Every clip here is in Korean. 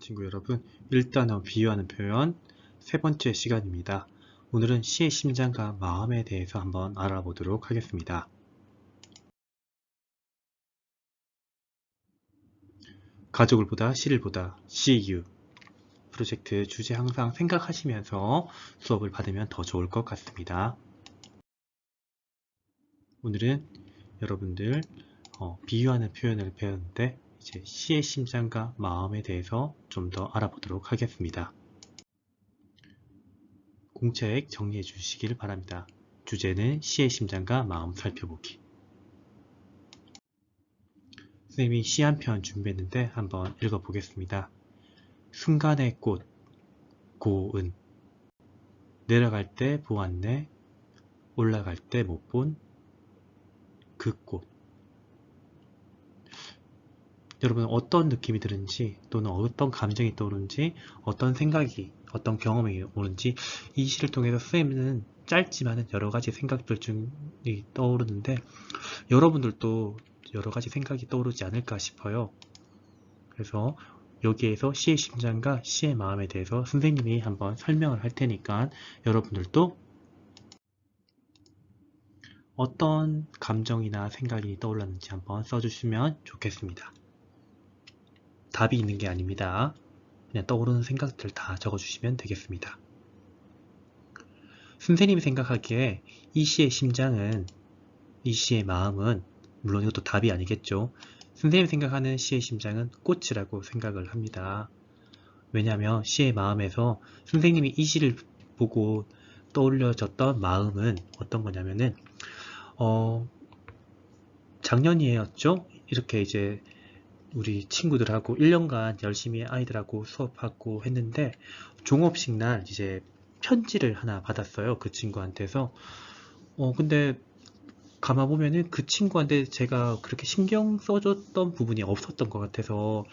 친구 여러분, 일단어 비유하는 표현 세 번째 시간입니다. 오늘은 시의 심장과 마음에 대해서 한번 알아보도록 하겠습니다. 가족을 보다 시를 보다 CU 프로젝트 주제 항상 생각하시면서 수업을 받으면 더 좋을 것 같습니다. 오늘은 여러분들 어, 비유하는 표현을 배웠는데 이제 시의 심장과 마음에 대해서 좀 더 알아보도록 하겠습니다. 공책 정리해 주시길 바랍니다. 주제는 시의 심장과 마음 살펴보기. 선생님이 시 한 편 준비했는데 한번 읽어보겠습니다. 순간의 꽃, 고은 내려갈 때 보았네, 올라갈 때 못 본 그 꽃. 여러분 어떤 느낌이 드는지 또는 어떤 감정이 떠오르는지 어떤 생각이 어떤 경험이 오는지 이 시를 통해서 선생님은 짧지만 여러 가지 생각들 중이 떠오르는데 여러분들도 여러 가지 생각이 떠오르지 않을까 싶어요. 그래서 여기에서 시의 심장과 시의 마음에 대해서 선생님이 한번 설명을 할 테니까 여러분들도 어떤 감정이나 생각이 떠올랐는지 한번 써주시면 좋겠습니다. 답이 있는 게 아닙니다. 그냥 떠오르는 생각들 다 적어주시면 되겠습니다. 선생님이 생각하기에 이 시의 심장은 이 시의 마음은 물론 이것도 답이 아니겠죠. 선생님이 생각하는 시의 심장은 꽃이라고 생각을 합니다. 왜냐하면 시의 마음에서 선생님이 이 시를 보고 떠올려졌던 마음은 어떤 거냐면은 어 작년이었죠. 이렇게 이제 우리 친구들하고 1년간 열심히 아이들하고 수업하고 했는데 종업식 날 이제 편지를 하나 받았어요. 그 친구한테서. 어, 근데 가만 보면은 그 친구한테 제가 그렇게 신경 써줬던 부분이 없었던 것 같아서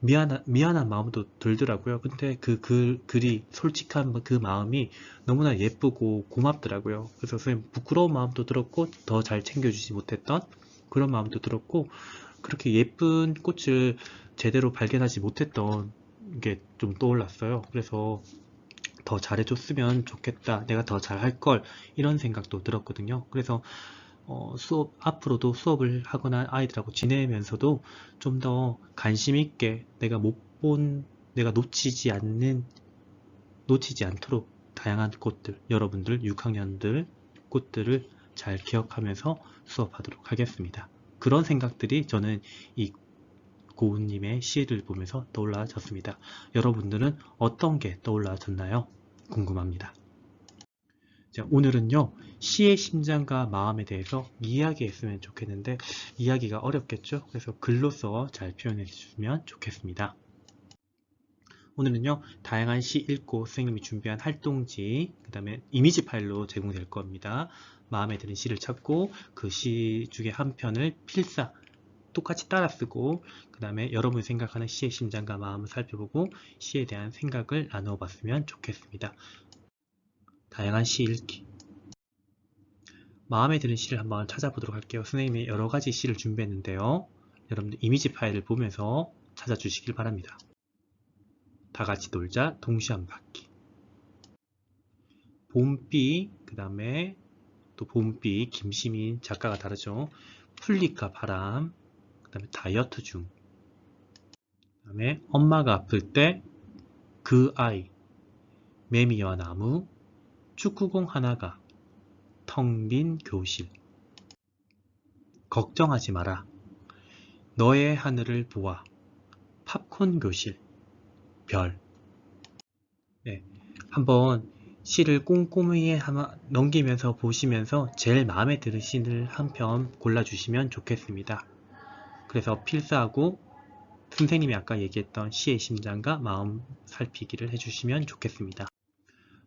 미안한, 미안한 마음도 들더라고요. 근데 그, 그 글이 솔직한 그 마음이 너무나 예쁘고 고맙더라고요. 그래서 선생님 부끄러운 마음도 들었고 더 잘 챙겨주지 못했던 그런 마음도 들었고 그렇게 예쁜 꽃을 제대로 발견하지 못했던 게 좀 떠올랐어요. 그래서 더 잘해줬으면 좋겠다. 내가 더 잘할 걸. 이런 생각도 들었거든요. 그래서 어, 수업, 앞으로도 수업을 하거나 아이들하고 지내면서도 좀 더 관심 있게 내가 못 본, 내가 놓치지 않는, 놓치지 않도록 다양한 꽃들, 여러분들 6학년들 꽃들을 잘 기억하면서 수업하도록 하겠습니다. 그런 생각들이 저는 이 고은님의 시를 보면서 떠올라졌습니다. 여러분들은 어떤 게 떠올라졌나요? 궁금합니다. 자, 오늘은요, 시의 심장과 마음에 대해서 이야기했으면 좋겠는데, 이야기가 어렵겠죠? 그래서 글로써 잘 표현해 주시면 좋겠습니다. 오늘은요, 다양한 시 읽고 선생님이 준비한 활동지, 그 다음에 이미지 파일로 제공될 겁니다. 마음에 드는 시를 찾고 그 시 중에 한 편을 필사 똑같이 따라 쓰고 그 다음에 여러분이 생각하는 시의 심장과 마음을 살펴보고 시에 대한 생각을 나누어 봤으면 좋겠습니다. 다양한 시 읽기 마음에 드는 시를 한번 찾아보도록 할게요. 선생님이 여러 가지 시를 준비했는데요. 여러분들 이미지 파일을 보면서 찾아주시길 바랍니다. 다 같이 놀자 동시 한 바퀴 봄비 그 다음에 또 봄비 김시민 작가가 다르죠. 풀리카 바람 그 다음에 다이어트 중. 그 다음에 엄마가 아플 때 그 아이, 매미와 나무, 축구공 하나가, 텅 빈 교실. 걱정하지 마라. 너의 하늘을 보아. 팝콘 교실. 별. 네. 한번 시를 꼼꼼히 넘기면서 보시면서 제일 마음에 드는 시를 한 편 골라주시면 좋겠습니다. 그래서 필사하고 선생님이 아까 얘기했던 시의 심장과 마음 살피기를 해주시면 좋겠습니다.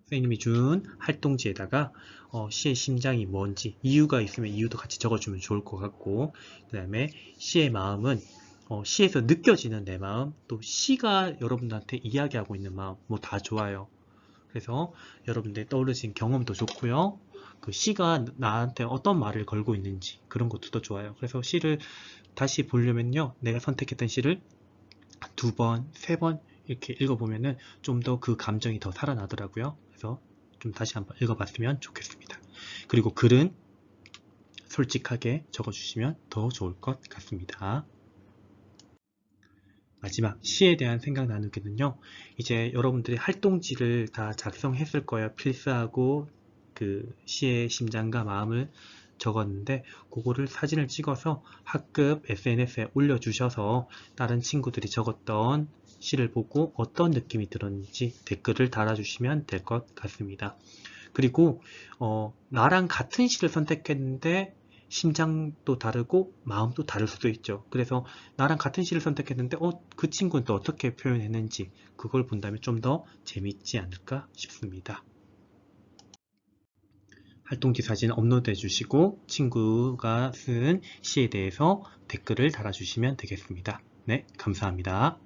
선생님이 준 활동지에다가 어, 시의 심장이 뭔지 이유가 있으면 이유도 같이 적어주면 좋을 것 같고 그 다음에 시의 마음은 어, 시에서 느껴지는 내 마음 또 시가 여러분들한테 이야기하고 있는 마음 뭐 다 좋아요. 그래서 여러분들 떠오르신 경험도 좋고요. 그 시가 나한테 어떤 말을 걸고 있는지 그런 것도 더 좋아요. 그래서 시를 다시 보려면요. 내가 선택했던 시를 두 번, 세 번 이렇게 읽어보면은 좀 더 그 감정이 더 살아나더라고요. 그래서 좀 다시 한번 읽어봤으면 좋겠습니다. 그리고 글은 솔직하게 적어주시면 더 좋을 것 같습니다. 마지막 시에 대한 생각 나누기는요. 이제 여러분들이 활동지를 다 작성했을 거예요. 필사하고 그 시의 심장과 마음을 적었는데 그거를 사진을 찍어서 학급 SNS에 올려주셔서 다른 친구들이 적었던 시를 보고 어떤 느낌이 들었는지 댓글을 달아주시면 될 것 같습니다. 그리고 어, 나랑 같은 시를 선택했는데 심장도 다르고 마음도 다를 수도 있죠. 그래서 나랑 같은 시를 선택했는데 어, 그 친구는 또 어떻게 표현했는지 그걸 본다면 좀 더 재밌지 않을까 싶습니다. 활동지 사진 업로드해 주시고 친구가 쓴 시에 대해서 댓글을 달아주시면 되겠습니다. 네, 감사합니다.